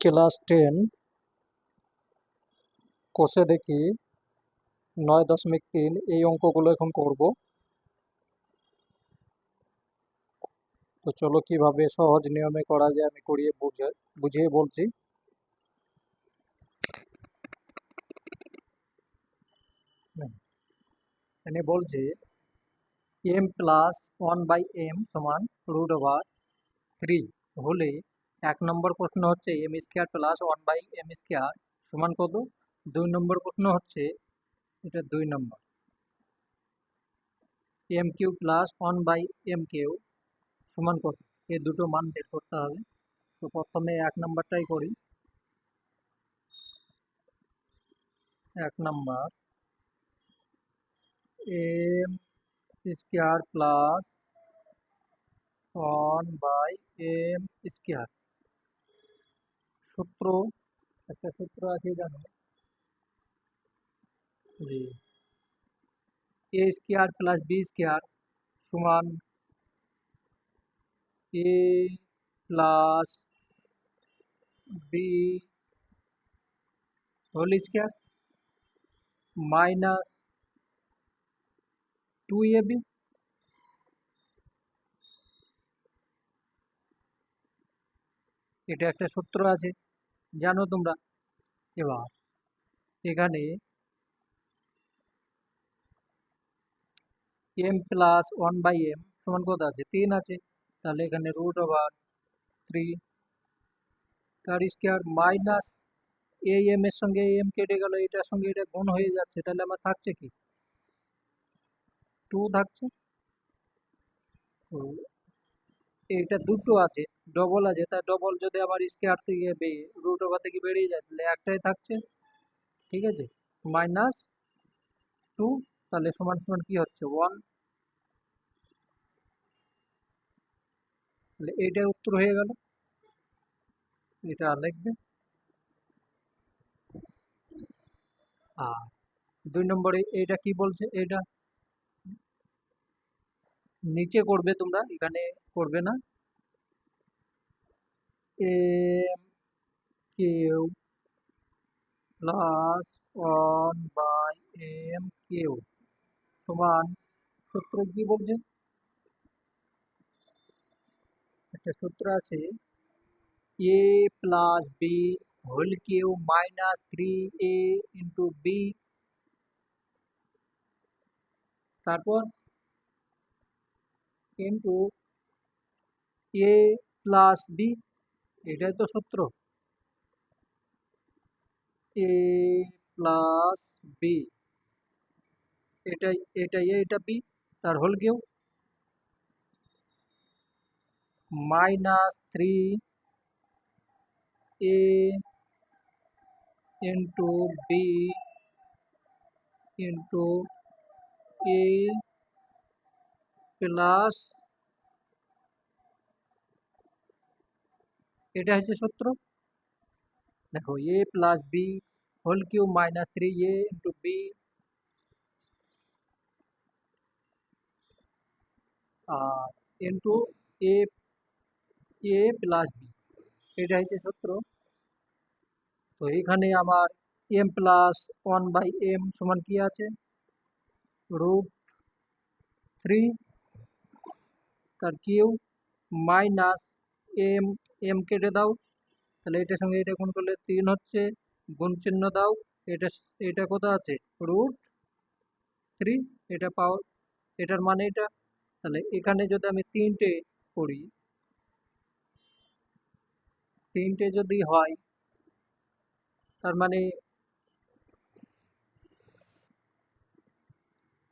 Class ten কোষে দেখি নয় দশমিক তিন এই অঙ্কগুলো এখন করব। তো চলো কীভাবে সহজ নিয়মে করা যায় আমি করিয়ে বুঝে বুঝিয়ে বলছি। এখানে বলছি M plus one by M সমান রুট ওভার থ্রি হলে এক নম্বর প্রশ্ন হচ্ছে M square plus one by M square সমান কত? দুই নম্বর প্রশ্ন হচ্ছে, এটা দুই নম্বর। M cube plus one by M cube সমান কত? এই দুটো মান বের করতে হবে। তো প্রথমে এক নম্বরটাই করি। এক নম্বর। M square plus one by M square সূত্র একটা সূত্র আছে জানো জি A square plus B square সমান A plus B whole square minus two A B এটা একটা সূত্র আছে। জানো তোমরা? এবার, এখানে M plus one by M সমান কত আছে? তিন আছে। তাহলে এখানে রুট ওভার থ্রি তার স্কোয়ার মাইনাস এই এম এর সঙ্গে এম কেটে গেল, এটার সঙ্গে এটা গুণ হয়ে যাচ্ছে, তাহলে আমার থাকছে কি? টু থাকছে। তো এইটা দুটো আছে ডবল আছে। তা ডবল যদি আমার স্কোয়ার থেকে রুট ওভার থেকে বেরিয়ে যায়, তাহলে একটাই থাকছে, ঠিক আছে? মাইনাস টু তাহলে সমান সমান কি হচ্ছে? ওয়ান তাহলে এইটার উত্তর হয়ে গেল। এটা লিখবে। আর দুই নম্বরে এইটা কি বলছে? এইটা নিচে করবে তোমরা এখানে করবে না M cube plus one by M cube সমান সূত্র কি বলছে একটা সূত্র আছে A plus B whole cube minus three A into B তারপর ইন্টু এ প্লাস বি এটাই তো সূত্র এ প্লাস বি এটাই এটাই এটা বি তার whole cube minus three A into B into A plus এটা হচ্ছে সূত্র। দেখো A plus B whole cube minus three A into B R into A A plus B এটা হচ্ছে সূত্র। তো এখানে আমার M plus one by M সমান কি আছে? রুট থ্রি তার কিউ মাইনাস এম এম কেটে দাও। তাহলে এটার সঙ্গে এটা গুণ করলে তিন হচ্ছে, গুণ চিহ্ন দাও। এটা এটা কোথা আছে? রুট থ্রি, এটা পাওয়ার, এটার মানে এটা। তাহলে এখানে যদি আমি তিনটে করি, তিনটে যদি হয়, তার মানে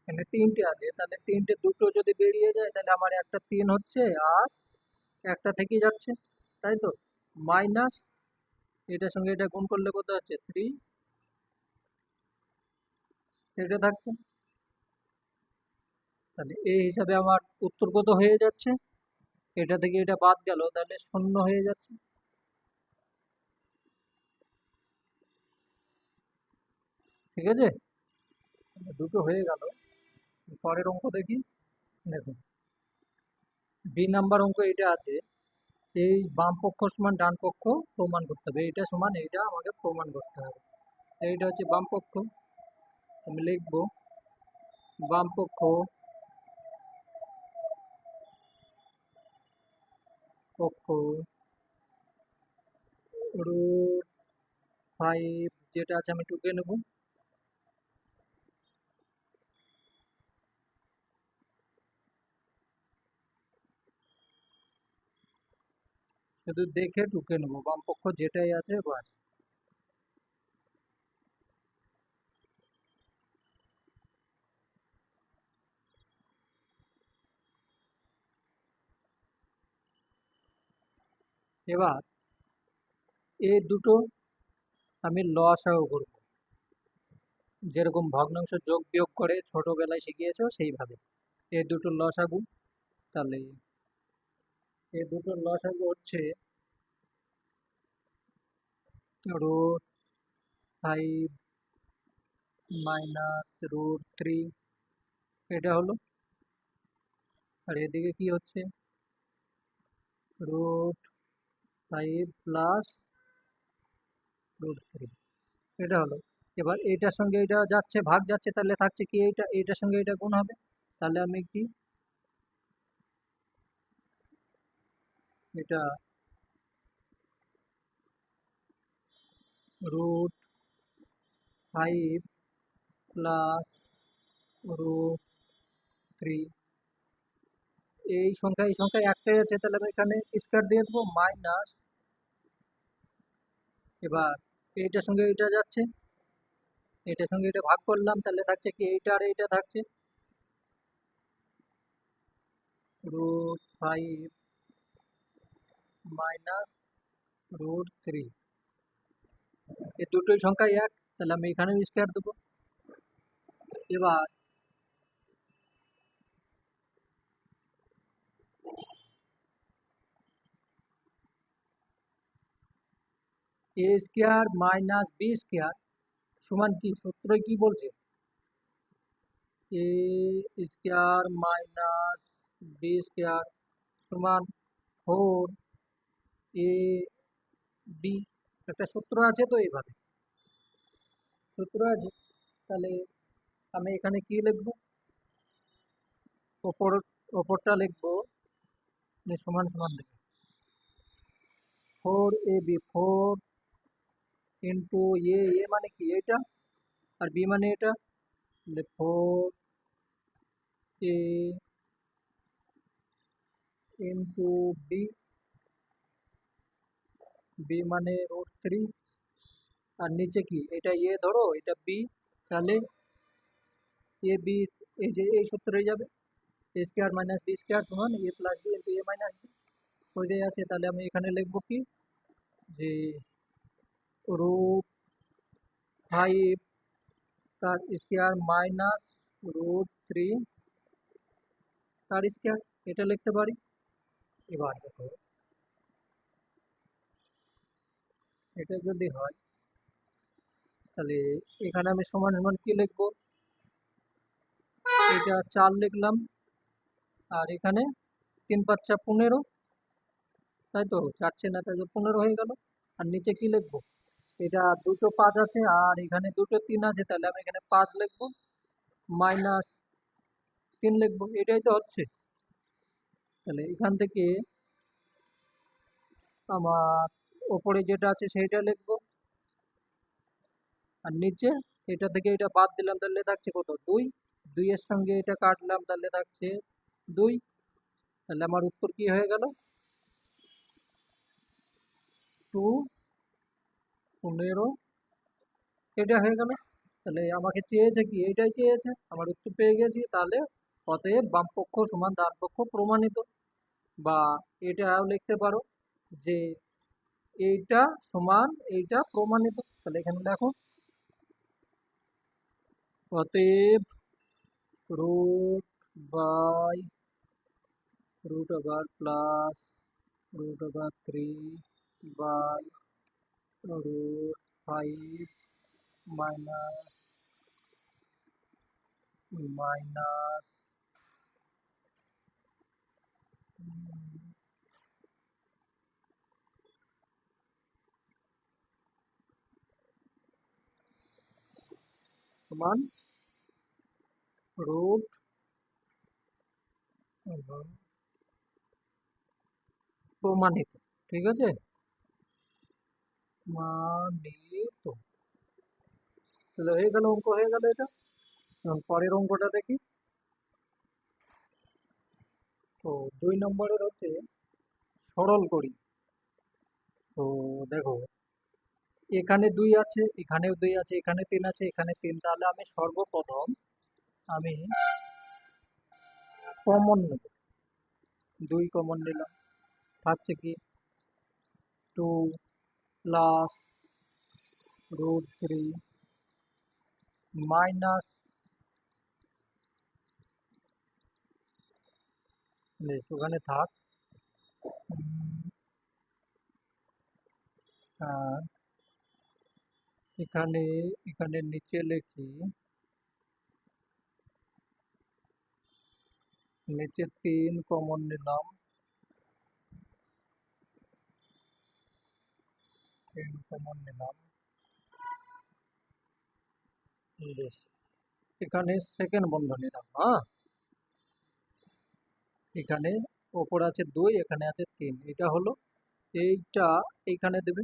এখানে তিনটে আছে, তাহলে তিনটে দুটো যদি বেরিয়ে যায়, তাহলে আমার একটা তিন হচ্ছে আর একটা থেকে যাচ্ছে, তাই তো? মাইনাস, এটার সঙ্গে এটা গুণ করলে কত আছে থ্রি এটা থাকছে। তাহলে এই হিসাবে আমার উত্তর কত হয়ে যাচ্ছে? এটা থেকে এটা বাদ গেল, তাহলে শূন্য হয়ে যাচ্ছে। ঠিক আছে? দুটো হয়ে গেল। পরের অঙ্ক দেখি। দেখুন। বি নাম্বার অঙ্ক এটা আছে। এই বাম পক্ষ সমান ডান পক্ষ প্রমাণ করতে হবে। এইটা সমান, এইটা আমাকে প্রমাণ করতে হবে। এইটা হচ্ছে বাম পক্ষ। আমি লিখব, বাম পক্ষ পক্ষ রুট ফাইভ যেটা আছে আমি টুকে নেব। শুধু দেখে টুকে নেব বাম পক্ষ যেটাই আছে বাস। এবার এই দুটো আমি লসাগু করব। যেরকম ভগ্নাংশ যোগ বিয়োগ করে ছোটবেলায় শিখিয়েছো, সেইভাবে। এই দুটো লসাগু, তাহলে এই দুটো লসাগু হচ্ছে। Root five minus root three এটা হলো। আর এদিকে কি হচ্ছে? Root five plus root three এটা হলো। এবার এইটার সঙ্গে এটা যাচ্ছে, ভাগ যাচ্ছে, তাহলে থাকছে কি এইটা? এইটার সঙ্গে এটা গুণ হবে। তাহলে আমি কি এটা root five plus root three এই সংখ্যা এই সংখ্যা একটাই আছে, তাহলে আমি এখানে স্কোয়ার দিয়ে দেবো মাইনাস এবার এইটার সঙ্গে এটা যাচ্ছে এটার সঙ্গে এটা ভাগ করলাম, তাহলে থাকছে কি এইটা আর এইটা থাকছে। Root five minus root three এই দুটোই সংখ্যা এক, তাহলে আমি এখানেও স্কোয়ার দেবো। এবার A square minus B square সমান কি? সূত্র কি বলছে? A square minus B square সমান ফোর এ বি একটা সূত্র আছে তো এইভাবে। সূত্র আছে, তাহলে আমি এখানে কি লিখব? ওপর, ওপরটা লিখব সমান সমান দেবে। Four A B four into A A মানে কি? এটা আর বি মানে এটা? তাহলে four A into B B মানে রুট থ্রি আর নিচে কি? এটা এ ধরো, এটা বি তাহলে এ বি এই যে এই সূত্র হয়ে যাবে। A square minus B square সমান A plus B A minus B ওইটাই আছে, তাহলে আমি এখানে লিখব কি? যে রুট ফাইভ তার স্কোয়ার মাইনাস রুট থ্রি তার স্কোয়ার এটা লিখতে পারি। এবার দেখো এটা যদি হয়, তাহলে এখানে আমি সমান সমান কি লিখব? এটা চার লিখলাম, আর এখানে তিন পাঁচটা পনেরো, তাই তো? চারছে না তাই তো পনেরো হয়ে গেল। আর নিচে কি লিখব? এটা দুটো পাঁচ আছে, আর এখানে দুটো তিন আছে, তাহলে আমি এখানে পাঁচ লিখব, মাইনাস তিন লিখব, এটাই তো হচ্ছে। তাহলে এখান থেকে আমার ওপরে যেটা আছে সেইটা লিখব। আর নিচে এটা থেকে এটা বাদ দিলাম, তাহলে থাকছে কত? দুই। দুইয়ের সঙ্গে এটা কাটলাম, তাহলে থাকছে দুই। তাহলে আমার উত্তর কি হয়ে গেল? টু পনেরো। এটা হয়ে গেল। তাহলে আমাকে চেয়েছে কি? এটাই চেয়েছে। আমার উত্তর পেয়ে গেছি। তাহলে অতএব বামপক্ষ সমান ডানপক্ষ প্রমাণিত। বা এটাও লিখতে পারো যে এইটা সমান এইটা প্রমাণিত তাহলে এখানে দেখো অতএব root by root over plus root over 3 by root 5 minus minus সমান রুট প্রমাণিত, ঠিক আছে? প্রমাণিত। তাহলে হয়ে গেল অঙ্ক, হয়ে গেল এটা। পরের অঙ্কটা দেখি। তো দুই নম্বরের হচ্ছে সরল করি তো দেখো এখানে দুই আছে, এখানেও দুই আছে, এখানে তিন আছে, এখানে তিন। তাহলে আমি সর্বপ্রথম আমি কমন নেব। দুই কমন নিলাম। থাকছে কি? Two plus root three minus বেশ ওখানে থাক। আর এখানে এখানে নিচে লিখি, নিচে তিন কমন নিলাম। তিন কমন নিলাম। এখানে সেকেন্ড বন্ধ নিলাম হ্যাঁ? এখানে ওপর আছে দুই, এখানে আছে তিন। এটা হলো, এইটা এইখানে দেবে।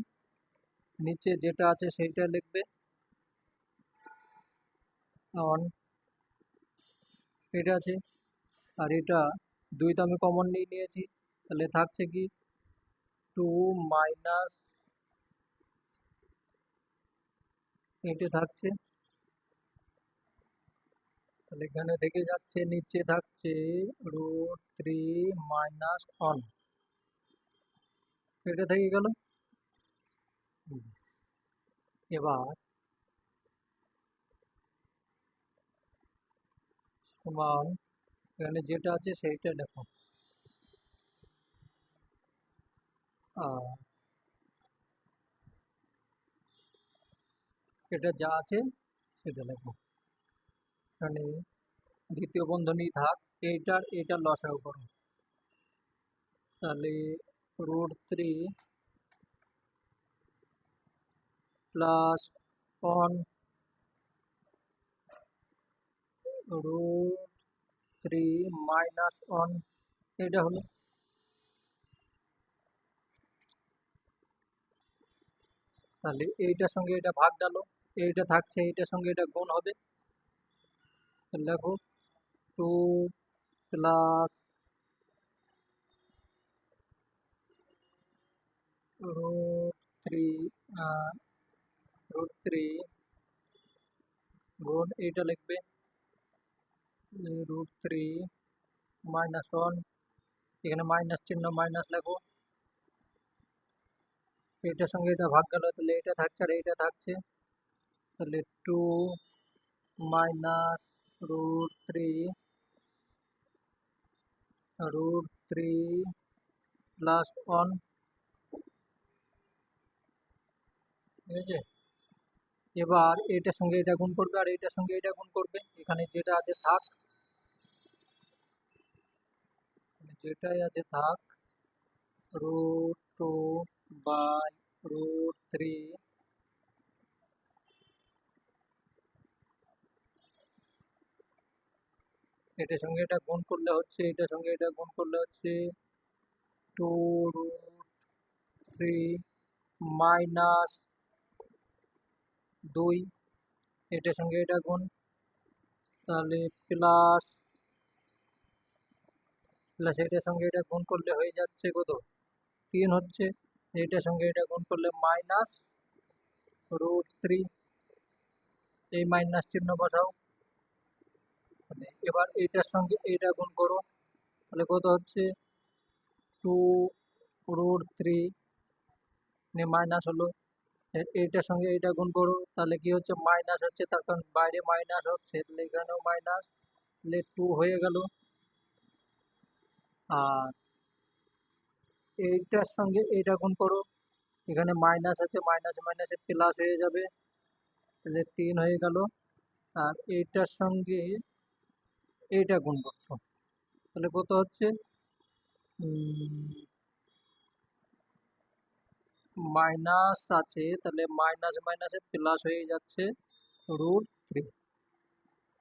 নিচে যেটা আছে সেইটা লিখবে। অন এটা আছে। আর এটা দুই তো আমি কমন নিয়ে নিয়েছি। তাহলে থাকছে কি? টু মাইনাস এটা থাকছে। তাহলে এখানে থেকে যাচ্ছে, নিচে থাকছে রুট থ্রি মাইনাস অন এটা থেকে গেল? এবার সমান, এখানে যেটা আছে সেইটা আর এটা যা আছে সেটা লেখো এখানে দ্বিতীয় বন্ধনী থাক, এইটার এটা লসাগু করো। তাহলে root three plus one root three minus one এটা হলো। তাহলে এইটার সঙ্গে এটা ভাগ ডালো, এইটা থাকছে, এইটার সঙ্গে এটা গুণ হবে। দেখো, two plus root three root three গুণ এইটা লিখবে। রুট থ্রি মাইনাস ওয়ান এখানে মাইনাস চিহ্ন মাইনাস লেখো। এটার সঙ্গে এটা ভাগ গেল, তাহলে এটা থাকছে আর এইটা থাকছে। তাহলে two minus root three root three plus one ঠিক আছে এবার এটার সঙ্গে এটা গুণ করবে আর এটার সঙ্গে এটা গুণ করবে। এখানে যেটা আছে থাক। যেটাই আছে থাক root two by root three এটার সঙ্গে এটা গুণ করলে হচ্ছে, এটার সঙ্গে এটা গুণ করলে হচ্ছে টু রুট থ্রি মাইনাস দুই। এটার সঙ্গে এটা গুণ। তাহলে প্লাস প্লাস এটার সঙ্গে এটা গুণ করলে হয়ে যাচ্ছে কত? তিন হচ্ছে। এটার সঙ্গে এটা গুণ করলে মাইনাস রুট থ্রি এই মাইনাস চিহ্ন বসাও। মানে এবার এইটার সঙ্গে এইটা গুণ করো। তাহলে কত হচ্ছে? টু রুট থ্রি মাইনাস হলো এইটার সঙ্গে এইটা গুণ করো। তাহলে কি হচ্ছে? মাইনাস হচ্ছে, তার কারণ বাইরে মাইনাস হচ্ছে তাহলে এখানেও মাইনাস। তাহলে টু হয়ে গেল। আর এইটার সঙ্গে এইটা গুণ করো। এখানে মাইনাস আছে, মাইনাস, মাইনাসে প্লাস হয়ে যাবে। তাহলে তিন হয়ে গেল। আর এইটার সঙ্গে এইটা গুণ করছ। তাহলে কত হচ্ছে? মাইনাস আছে, তাহলে মাইনাস মাইনাসে প্লাস হয়ে যাচ্ছে রুট থ্রি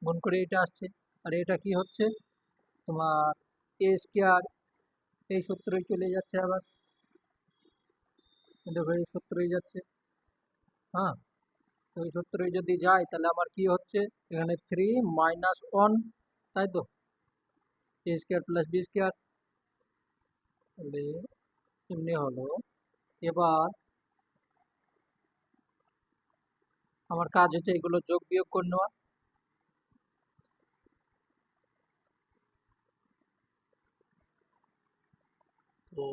গুণ করে এটা আসছে। আর এটা কি হচ্ছে? তোমার এ স্কোয়ার এই সূত্রই চলে যাচ্ছে আবার। দেখো, এই সূত্রই যাচ্ছে। হ্যাঁ তো এই সূত্রই যদি যায়, তাহলে আমার কি হচ্ছে? এখানে থ্রি মাইনাস ওয়ান তাই তো? A square plus B square তাহলে এমনি হলো এবার আমার কাজ হচ্ছে এগুলো যোগ বিয়োগ করে নেওয়া। তো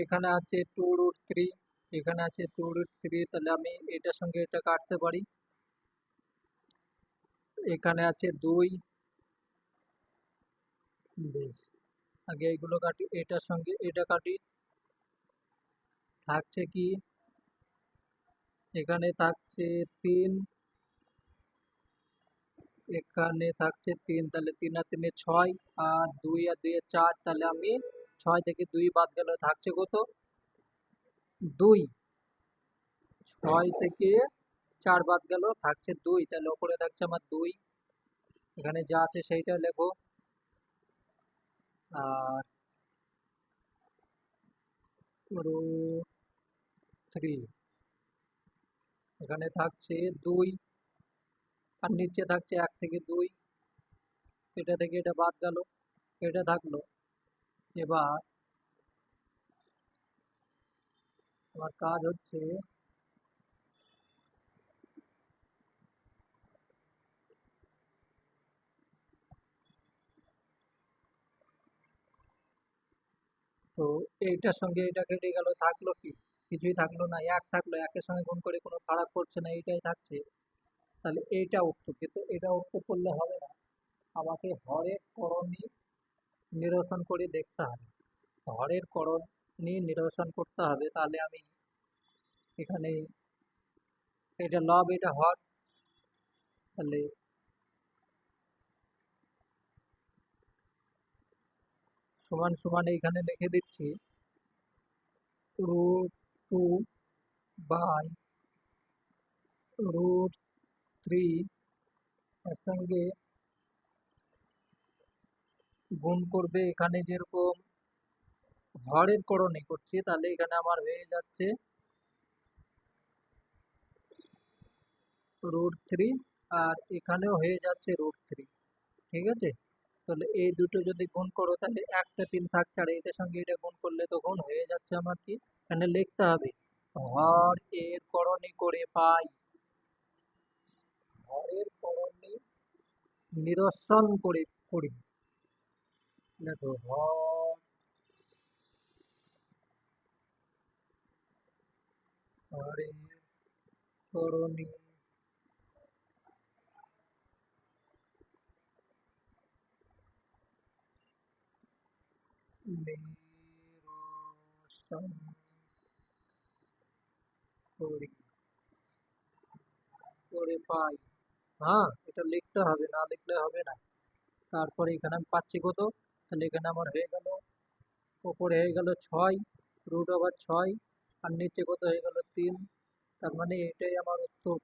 এখানে আছে টু রুট থ্রি এখানে আছে টু রুট থ্রি তাহলে আমি এটার সঙ্গে এটা কাটতে পারি। এখানে আছে দুই, বেশ। আগে এগুলো কাটি, এটার সঙ্গে এটা কাটি। থাকছে কি? এখানে থাকছে তিন। এখানে থাকছে তিন, তাহলে তিন আর তিনে ছয় আর দুই আর দুই চার, তাহলে আমি ছয় থেকে দুই বাদ গেল, থাকছে কত? দুই। ছয় থেকে চার বাদ গেল, থাকছে দুই, তাহলে ওপরে থাকছে আমার দুই। এখানে যা আছে সেইটা লেখো। আর থ্রি এখানে থাকছে দুই আর নিচে থাকছে এক থেকে দুই। এটা থেকে এটা বাদ গেল, এটা থাকল। এবার আমার কাজ হচ্ছে তো এইটার সঙ্গে এটা কেটে গেল, থাকল কি? কিছুই থাকল না, এক থাকল, একের সঙ্গে গুণ করে কোনো ফারাক পড়ছে না, এইটাই থাকছে। তাহলে এইটা উত্তর, কিন্তু এটা উত্তর করলে হবে না। আমাকে হরের করণী নিরসন করে দেখতে হবে। হরের করণী নিরসন করতে হবে, তাহলে আমি এখানে এটা লব এটা হর তাহলে সমান সমান এইখানে লিখে দিচ্ছি। Root two by. Root three এর সঙ্গে গুণ করবে এখানে যেরকম হরের করণী করছি, তাহলে এখানে আমার হয়ে যাচ্ছে রুট থ্রি আর এখানেও হয়ে যাচ্ছে রুট থ্রি, ঠিক আছে? তাহলে এই দুটো যদি গুণ করো, তাহলে একটা তিন থাকছে আর এটার সঙ্গে এটা গুণ করলে তখন হয়ে যাচ্ছে আমার কি? এখানে লিখতে হবে হর এর করণে করে পাই। হরের করণী নিরসন করে, করি। দেখো হর হরের করণী হ্যাঁ এটা লিখতে হবে, না লিখলে হবে না। তারপরে এখানে আমি পাচ্ছি কত? তাহলে এখানে আমার হয়ে গেল ওপরে হয়ে গেল ছয় রুট ওভার ছয়, আর নিচে কত হয়ে গেল তিন। তার মানে এটাই আমার উত্তর।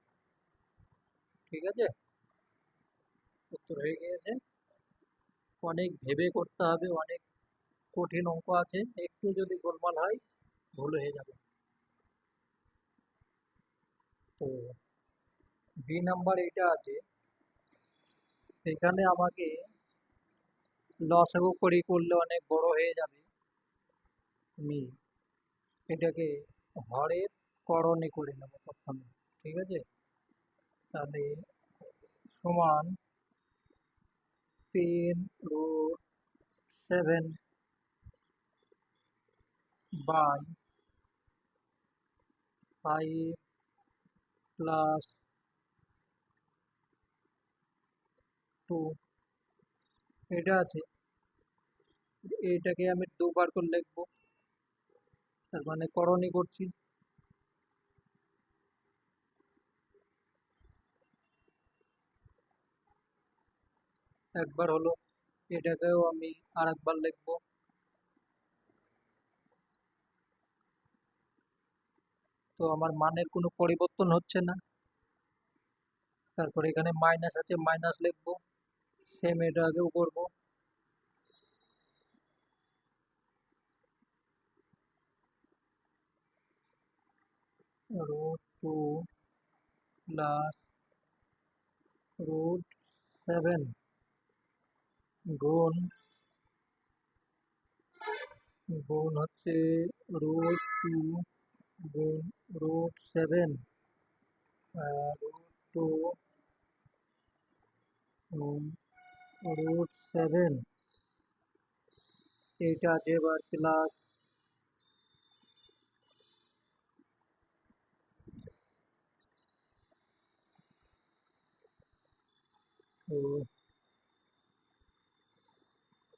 ঠিক আছে? উত্তর হয়ে গিয়েছে। অনেক ভেবে করতে হবে, অনেক কঠিন অঙ্ক আছে, একটু যদি গোলমাল হয়, ভুল হয়ে যাবে। তো বি নাম্বার এটা আছে। সেখানে আমাকে লসাগু করি করলে অনেক বড় হয়ে যাবে। আমি এটাকে হরের করণে করে নেব প্রথমে, ঠিক আছে? তাহলে সমান তিন root seven by, five plus two, এটা আছে। এইটাকে আমি দুবার করে লিখব। তার মানে করণী করছি। একবার হলো, এটাকেও আমি আর একবার লিখব। তো আমার মানের কোনো পরিবর্তন হচ্ছে না। তারপরে এখানে মাইনাস আছে মাইনাস লিখব। সেম এটা আগেও করব। root 2 plus root 7 গুণ গুণ হচ্ছে 2 গুণ root 7 root 2 গুণ root 7 এইটা আছে এবার প্লাস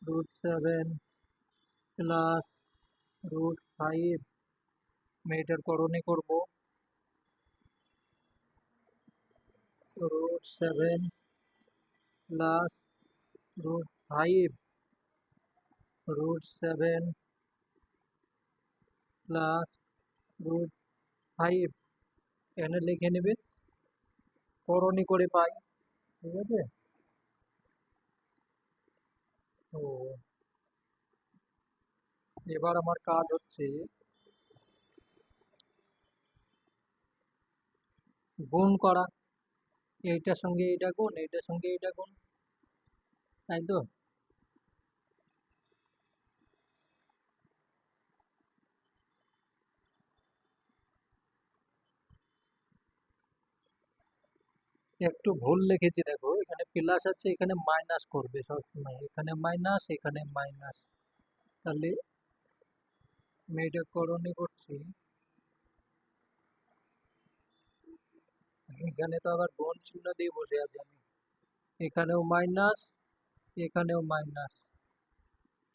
root 7 প্লাস root 5 আমি এটার করণে করব। Root 7 plus root 5 root 7 plus root 5 এখানে লিখে নেবে করণী করে পাই, ঠিক আছে? তো এবার আমার কাজ হচ্ছে গুণ করা। এইটার সঙ্গে এইটা গুণ, এইটার সঙ্গে এইটা গুণ। তাই তো? একটু ভুল লিখেছি, দেখো। এখানে প্লাস আছে, এখানে মাইনাস করবে সবসময়। এখানে মাইনাস এখানে মাইনাস তাহলে, আমি এটা করণী করছি এখানে তো আবার গুণ চিহ্ন দিয়ে বসে আছি আমি। এখানেও মাইনাস এখানেও মাইনাস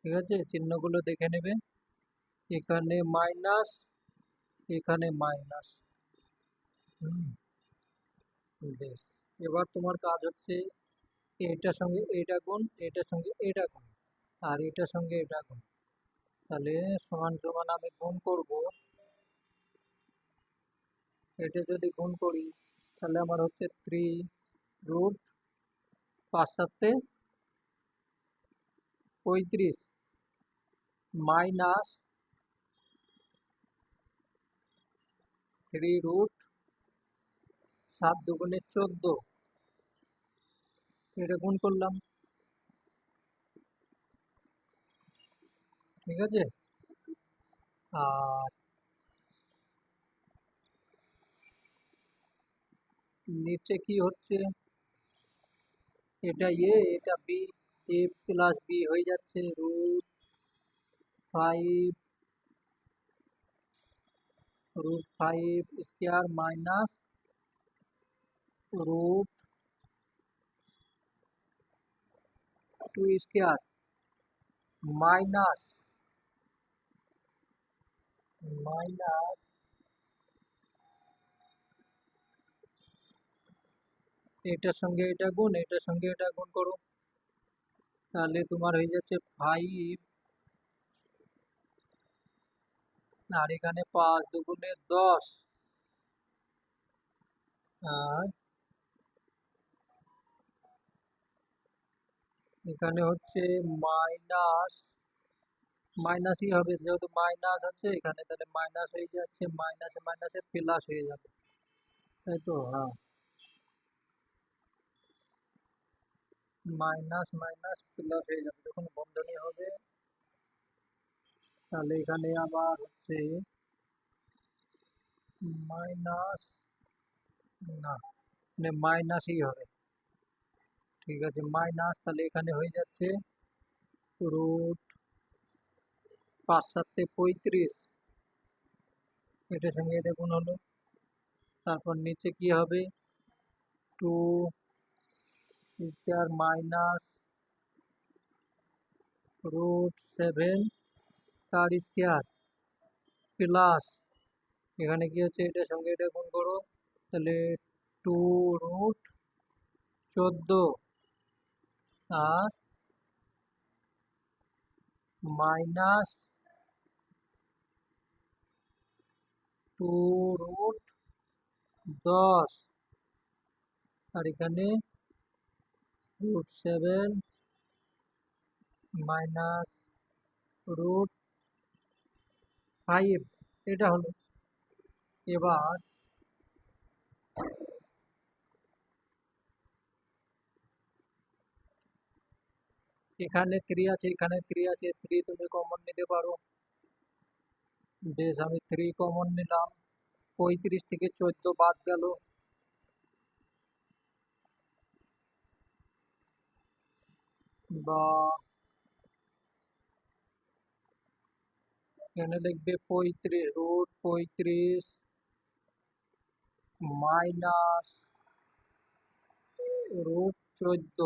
ঠিক আছে? চিহ্নগুলো দেখে নেবে এখানে মাইনাস এখানে মাইনাস বেশ। এবার তোমার কাজ হচ্ছে এটার সঙ্গে এটা গুণ এটার সঙ্গে এটা গুণ, আর এটার সঙ্গে এটা গুণ। তাহলে সমান সমান আমি গুণ করব। এটা যদি গুণ করি তাহলে আমার হচ্ছে থ্রি রুট পাঁচ সাতে পঁয়ত্রিশ মাইনাস থ্রি রুট সাত দুগুণে চোদ্দ। এটা গুণ করলাম। ঠিক আছে? আর নিচে কি হচ্ছে এটা এ এটা বি এ প্লাস বি হয়ে যাচ্ছে root five root five square minus root 2 square minus minus এটার সঙ্গে এটা গুণ, এটার সঙ্গে এটা গুণ করো। তাহলে তোমার হয়ে যাচ্ছে ফাইভ আর এখানে পাঁচ দুগুণে দশ। আর এখানে হচ্ছে মাইনাস মাইনাসই হবে, যেহেতু মাইনাস আছে, এখানে তাহলে মাইনাস হয়ে যাচ্ছে মাইনাসে মাইনাসে প্লাস হয়ে যাবে। তাই তো? হ্যাঁ। মাইনাস মাইনাস প্লাস হয়ে যাবে। যখন বন্ধনী হবে, তাহলে এখানে আবার হচ্ছে মাইনাস, না মানে মাইনাসই হবে। ঠিক আছে, মাইনাস তাহলে এখানে হয়ে যাচ্ছে রুট পাঁচ সাতে পঁয়ত্রিশ। এটার সঙ্গে এটা গুণ হলো। তারপর নিচে কি হবে? Two square minus root seven তার স্কোয়ার প্লাস এখানে কি হচ্ছে? এটার সঙ্গে এটা গুণ করো, তাহলে টু রুট চোদ্দ, আর মাইনাস টু রুট দশ, আর এখানে root seven minus root five এটা হলো। এবার এখানে থ্রি আছে, এখানে থ্রি আছে থ্রি তুমি কমন নিতে পারো। বেশ, আমি থ্রি কমন নিলাম। পঁয়ত্রিশ থেকে চোদ্দ বাদ গেল। বা এখানে লিখবে পঁয়ত্রিশ, রুট পঁয়ত্রিশ মাইনাস রুট চোদ্দ।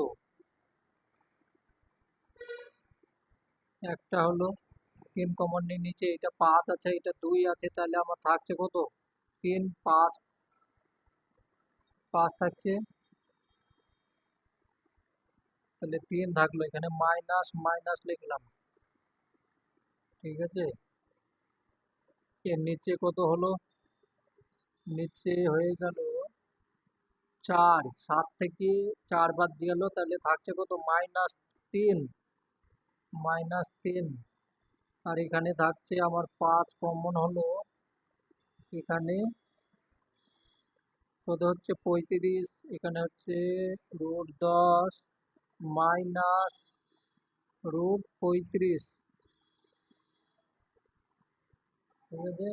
একটা হলো তিন কমন নিয়ে নিচে, এটা পাঁচ আছে, এটা দুই আছে, তাহলে আমার থাকছে কত? তিন, পাঁচ পাঁচ থাকছে তাহলে তিন থাকল এখানে মাইনাস মাইনাস লিখলাম। ঠিক আছে? এর নিচে কত হলো? নিচে হয়ে গেল চার। সাত থেকে চার বাদ দিয়ে গেল, তাহলে থাকছে কত? মাইনাস তিন। মাইনাস তিন। আর এখানে থাকছে আমার পাঁচ কমন হলো, এখানে কত হচ্ছে? পঁয়ত্রিশ। এখানে হচ্ছে রুট দশ। মাইনাস রুট পঁয়ত্রিশ। ঠিক আছে?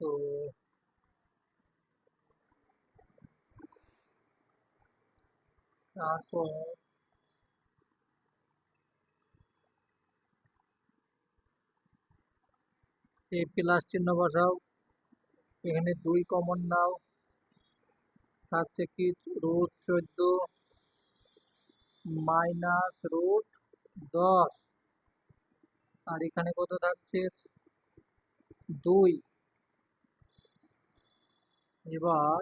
তো তারপর এই প্লাস চিহ্ন বসাও। এখানে দুই কমন নাও। থাকছে কি? রুট চোদ্দ মাইনাস রুট দশ। আর এখানে কত থাকছে? দুই। এবার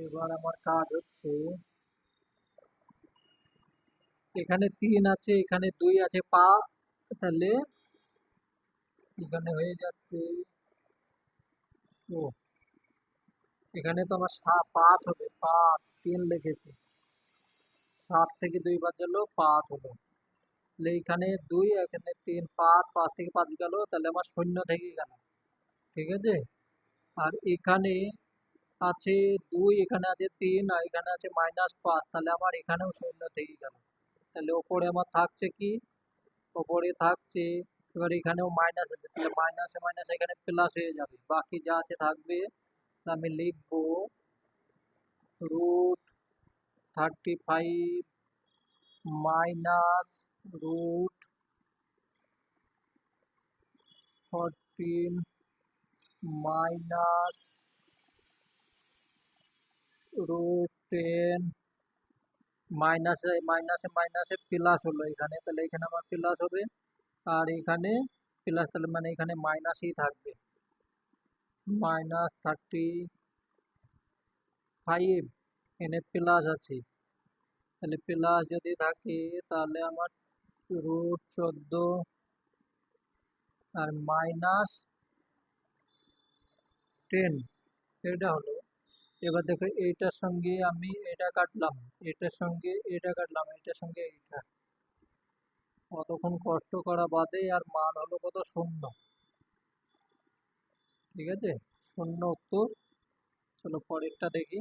এবার আমার কাজ হচ্ছে এখানে তিন আছে, এখানে দুই আছে পাঁচ তাহলে এখানে হয়ে যাচ্ছে। ও এখানে তো আমার পাঁচ হবে, পাঁচ, তিন লিখেছি সাত থেকে দুই বাদ গেল পাঁচ হলো। তাহলে এখানে দুই, এখানে তিন, পাঁচ পাঁচ থেকে পাঁচ গেল, তাহলে আমার শূন্য থেকে গেল। ঠিক আছে? আর এখানে আছে দুই, এখানে আছে তিন, আর এখানে আছে মাইনাস পাঁচ, তাহলে আমার এখানেও শূন্য থেকে গেল। তাহলে ওপরে আমার থাকছে কি? ওপরে থাকছে এবার এখানেও মাইনাস আছে তাহলে মাইনাসে মাইনাসে এখানে প্লাস হয়ে যাবে বাকি যা আছে থাকবে তা আমি লিখব root thirty five minus root fourteen minus root ten মাইনাসে মাইনাসে মাইনাসে প্লাস হলো এখানে তাহলে এখানে আমার প্লাস হবে আর এখানে প্লাস তাহলে মানে এখানে মাইনাসই থাকবে। মাইনাস থার্টি ফাইভ এখানে প্লাস আছে। তাহলে প্লাস যদি থাকে তাহলে আমার রুট চোদ্দ আর মাইনাস টেন এটা হলো। এবার দেখো এইটার সঙ্গে আমি এটা কাটলাম এটার সঙ্গে এটা কাটলাম এটার সঙ্গে এইটা। কতক্ষণ কষ্ট করা বাদে আর মান হলো কত শূন্য। ঠিক আছে? শূন্য উত্তর। চলো পরেরটা দেখি।